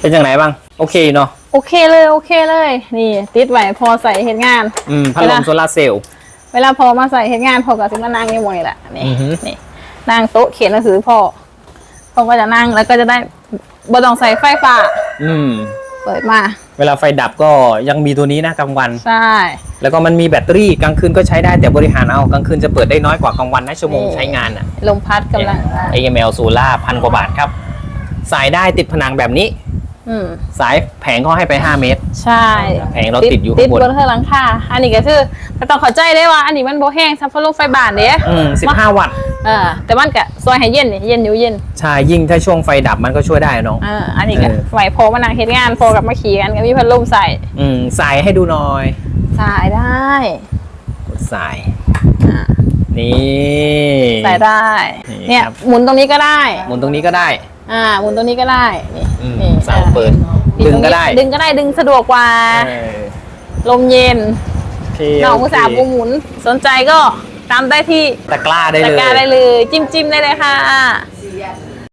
เป็นอย่างไรบ้าง โอเคเนาะโอเคเลยโอเคเลย นี่ ติดไว้พอใส่เห็นงาน อืมพัดลเวมลาโซลาร์เซลล์เวลาพอมาใส่เห็นงานพอก็จะมานั่งนี่หมดนี่แหละนี่อือฮึนี่นั่งโต๊ะเขียนหนังสือพ่อพ่อก็จะนั่งแล้วก็จะได้บ่ต้องใส่ไฟฟ้า อืม เปิดมา เวลาไฟดับก็ยังมีตัวนี้นะกลางวัน ใช่ แล้วก็มันมีแบตเตอรี่กลางคืนก็ใช้ได้แต่บริหารเอากลางคืนจะเปิดได้น้อยกว่ากลางวันนะชั่วโมงใช้งานอะลมพัดกำลัง AML Solar พันกว่าบาทครับ สายได้ติดผนังแบบนี้ อืมสายแผงเขาให้ไป 5 เมตร ใช่แผงเราติดอยู่ติข้าดงบบนนเทือหลังคาอันนี้ก็คือก็ต้องเข้าใจได้ว่า อันนี้มันโบแห้งซับพลุไฟบานเด้อืม15 วัตต์เออแต่มันก็ซอยให้เย็นนี่เย็นอยู่เย็นใช่ยิ่งถ้าช่วงไฟดับมันก็ช่วยได้เนาะอ่าอันนี้ก็เออ ไหวพอมานั่งเฮ็ดงานพอกับมาขี่กันก็มีพัดลมใส่อืมสายให้ดูหน่อยใส่ได้กดสาย อ่านี่ ใส่ได้ นี่เนี่ยครับ หมุนตรงนี้ก็ได้ หมุนตรงนี้ก็ได้อ่าหมุนตรงนี้ก็ได้นี่อืมนี่เสาเปิดนี่ดึงตรก็นี้ได้ดึงก็ได้ดึงสะดวกกว่า เออลมเย็นโอเคน้องโอุตสาห์บูหมุน สนใจก็ตามได้ที่ตะกร้าได้ตะเลย กร้าได้เลย จิ้มจิ้มได้เลยค่ะ